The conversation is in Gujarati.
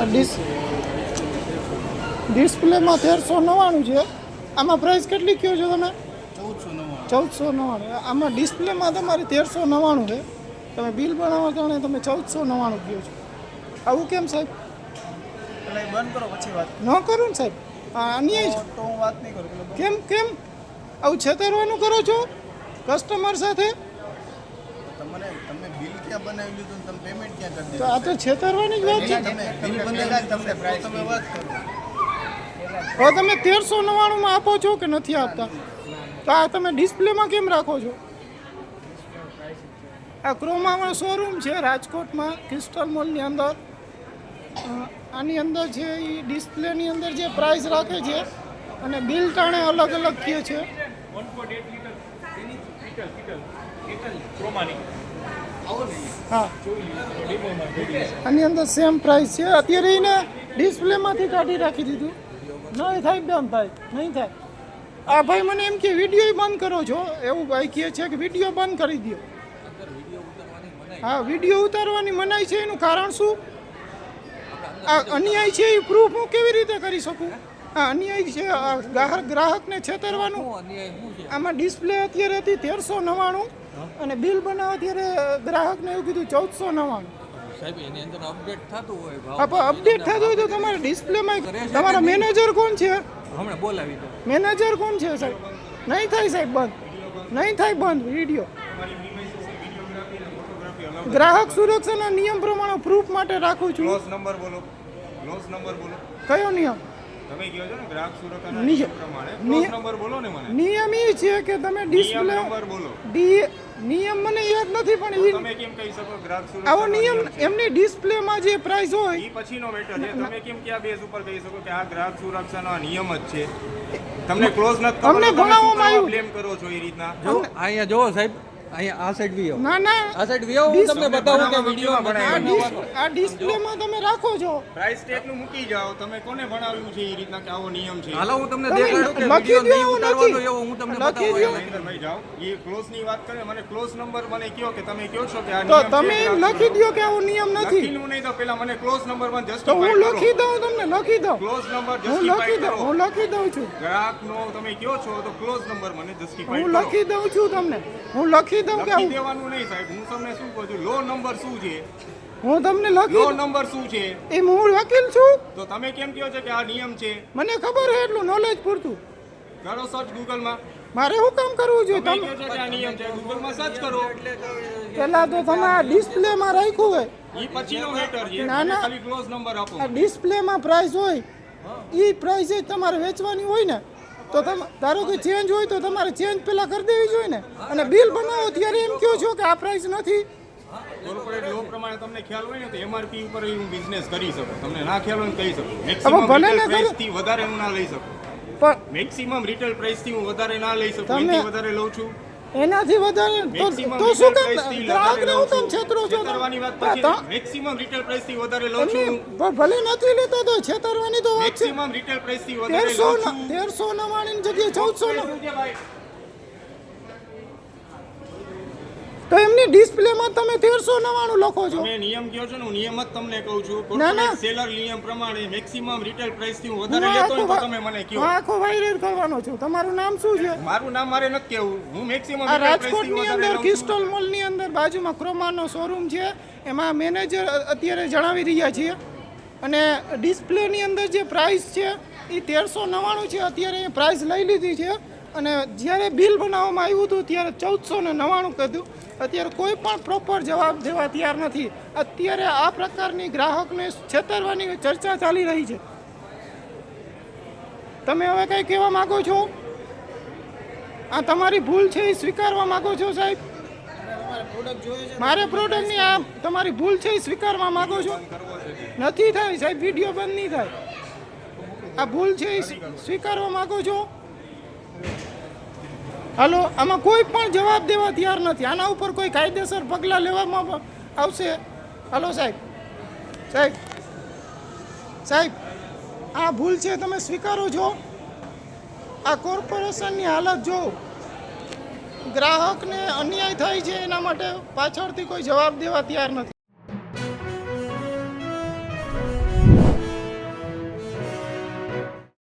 ડિસ ડિસ્પ્લેમાં તેરસો નવ્વાણું છે. આમાં પ્રાઇસ કેટલી કહો છો તમે? ચૌદસો નવ્વાણું. આમાં ડિસ્પ્લેમાં તમારે તેરસો નવ્વાણું છે. તમે બિલ બનાવવા કારણે તમે ચૌદસો નવ્વાણું કહો છો. આવું કેમ સાહેબ? બંધ કરો પછી વાત ન કરું ને સાહેબ. અન્યાય છે. તો હું વાત નહીં કરું કેમ કેમ? આવું છેતરવાનું કરો છો? કસ્ટમર સાથે? તમે બિલ ક્યાં બનાવી લીધું તમે પેમેન્ટ ક્યાં કરી તો આ તો છેતરવાની જ વાત છે. તમે બિલ બનાવી તમને પ્રાઇસ તમે વાત કરો. હવે તમે તેરસો નવ્વાણુંમાં આપો છો કે નથી આપતા? તો આ તમે ડિસ્પ્લેમાં કેમ રાખો છો? આ ક્રોમામાં શોરૂમ છે રાજકોટમાં ક્રિસ્ટલ મોલની અંદર. આની અંદર છે એ ડિસ્પ્લેની અંદર જે પ્રાઇસ રાખે છે અને બિલ ટાણે અલગ અલગ કહે છે હા. આની અંદર સેમ પ્રાઇસ છે. અત્યારે એને ડિસ્પ્લેમાંથી કાઢી રાખી દીધું. નહીં થાય બેન ભાઈ નહીં થાય. આ ભાઈ મને એમ કે વીડિયો બંધ કરો છો. એવું ભાઈ કહે છે કે વીડિયો બંધ કરી દો હા વીડિયો ઉતારવાની મનાઈ છે. એનું કારણ શું? આ અન્યાય છે એ પ્રૂફ હું કેવી રીતે કરી શકું? આ અન્યાય છે. ગ્રાહક ગ્રાહકને છેતરવાનું. આમાં ડિસ્પ્લે અત્યારે હતી તેરસો નવ્વાણું. અને બિલ બનાવવા ત્યારે ગ્રાહકને એવું કીધું ચૌદસો નવ્વાણું. સાહેબ એની અંદર અપડેટ થતું હોય ભાવ અપડેટ થતું હોય તો તમારે ડિસ્પ્લેમાં તમારા મેનેજર કોણ છે? હમણાં બોલાવી દો. મેનેજર કોણ છે સાહેબ? નહીં થાય સાહેબ બંધ. નહીં થાય બંધ વીડિયો ગ્રાહક સુરક્ષાના નિયમ પ્રમાણે પ્રૂફ માટે રાખું છું. ક્લોઝ નંબર બોલો. ક્લોઝ નંબર બોલો. કયો નિયમ? તમે કહો છો ને ગ્રાહક સુરક્ષાના નિયમ. નિયમ પ્રમાણે. ક્લોઝ નંબર બોલો ને મને. નિયમ એ છે કે તમે ડિસ્પ્લે નંબર બોલો. ડી નિયમ મને યાદ નથી પણ એ તમે કેમ કહી શકો ગ્રાહક આવો નિયમ એમની ડિસ્પ્લે ડિસ્પ્લેમાં જે પ્રાઇસ હોય એ પછીનો મેટર છે. તમે કેમ ક્યાં બેઝ ઉપર કહી શકો કે આ ગ્રાહક સુરક્ષાનો આ નિયમ જ છે? તમને ક્લોઝ નથી અમને ભણાવવામાં આવ્યું. બ્લેમ કરો છો એ રીતના? જો અહીંયા જોવો સાહેબ અહીંયા આ સાઈડ વી ના ના. આ સાઈડ વી હું તમને બતાવું કે વીડિયો આ ડિસ- આ ડિસ્પ્લેમાં તમે રાખો છો. પ્રાઇસ ટેગનું મૂકી જાઓ તમે કોને ભણાવ્યું છે એ રીતના કે આવો નિયમ છે? હાલો હું તમને દેખાડું કે વિડિયો નહીં એવું ઉતારવાનો એવો હું તમને લખી બતાવું દ્યો. ભાઈ જાઓ. એ ક્લોઝની વાત કરે મને ક્લોઝ નંબર મને કયો કે તમે કયો છો કે આ નિયમ તો તમે લખી દો કે આવો નિયમ નથી. લખીનું નહીં તો પેલા મને ક્લોઝ નંબરમાં તો હું લખી દઉં તમને. લખી દઉં. ક્લોઝ નંબર હું લખી દઉં હું લખી દઉં છું. ગ્રાહક નો તમે કયો છો તો ક્લોઝ નંબર મને જસ્ટિફાઈ હું લખી દઉં છું તમને. હું લખી દઉં કે લખી દેવાનું નહીં સાહેબ. હું તમને શું કહું છું? લો નંબર શું છે? હું તમને લખી લો નંબર શું છે? એ હું વકીલ છું. તો તમે કેમ કહો છો કે આ નિયમ છે? મને ખબર છે એટલું નોલેજ પૂરતું. કરો સર્ચ ગૂગલમાં મારે શું કામ કરવું જોઈએ? તમે ગૂગલમાં સર્ચ કરો. પેલા તો તમે આ ડિસ્પ્લેમાં રાખ્યું હોય. ઈ પછીનો મેટર છે. ના, ના. ખાલી ક્લોઝ નંબર આપો. આ ડિસ્પ્લેમાં પ્રાઇસ હોય એ પ્રાઇસ જ તમારે વેચવાની હોય ને તો તમે ધારો કે ચેન્જ હોય તો તમારે ચેન્જ પેલા કરી દેવી જોઈએ ને. અને બિલ બનાવો ત્યારે એમ કહો છો કે આ પ્રાઇસ નથી? કોર્પોરેટ લો પ્રમાણે તમને ખ્યાલ હોય ને તો એમઆરપી ઉપર હું બિઝનેસ કરી શકું. તમને ના ખ્યાલ હોય ને કહી શકું. મેક્સિમમ ભલે. વધારે હું ના લઈ શકું. પણ મેક્સિમમ રિટેલ પ્રાઇસથી હું વધારે ના લઈ શકું તમે વધારે લઉં છું. એનાથી વધારે તો શું કામ? ગ્રાહકને હું તમે છેતરો છો કરવાની વાત પછી મેક્સિમમ રિટેલ પ્રાઇસથી વધારે લઉં છું. ભલે નથી લેતા તો છેતરવાની તો વાત છે. મેક્સિમમ રીટેલ પ્રાઇસથી વધારે લઉં છું. 1399 ની જગ્યાએ 1400 એની ડિસ્પ્લેમાં તમે તેરસો નવાણું લખો છો. તમે નિયમ કયો છો હું નિયમ જ તમને કહું છું. ના ના. સેલર નિયમ પ્રમાણે મેક્સિમમ રિટેલ પ્રાઇસથી વધારે લેતો હોય તો તમે મને કહો. આખો વાયરલ કરવાનો છું. તમારું નામ શું છે? મારું નામ મારે નક્કી કહેવું. હું મેક્સિમમ રાજકોટની અંદર કિસ્ટોલ મોલની અંદર બાજુમાં ક્રોમાનો શોરૂમ છે. એમાં મેનેજર અત્યારે જણાવી રહ્યા છીએ અને ડિસ્પ્લેની અંદર જે પ્રાઇસ છે એ તેરસો નવાણું છે. અત્યારે એ પ્રાઇસ લઈ લીધી છે. અને જ્યારે બિલ બનાવવામાં આવ્યું હતું, ત્યારે ચૌદસો ને નવ્વાણું કીધું. અત્યારે કોઈ પણ પ્રોપર જવાબ દેવા તૈયાર નથી. અત્યારે આ પ્રકારની ગ્રાહકને છેતરવાની ચર્ચા ચાલી રહી છે. તમે હવે કંઈ કહેવા માગો છો? આ તમારી ભૂલ છે એ સ્વીકારવા માંગો છો, સાહેબ? મારે પ્રોડક્ટની આ તમારી ભૂલ છે એ સ્વીકારવા માંગો છો? નથી થાય, સાહેબ, વીડિયો બંધ નહીં થાય. આ ભૂલ છે એ સ્વીકારવા માંગો છો? હાલો, આમાં કોઈ પણ જવાબ દેવા તૈયાર નથી. આના ઉપર કોઈ કાયદેસર પગલાં લેવામાં આવશે? હાલો, સાહેબ. સાહેબ. સાહેબ, આ ભૂલ છે, તમે સ્વીકારો છો? આ કોર્પોરેશનની હાલત જો ગ્રાહકને અન્યાય થાય છે, એના માટે પાછળથી કોઈ જવાબ દેવા તૈયાર નથી.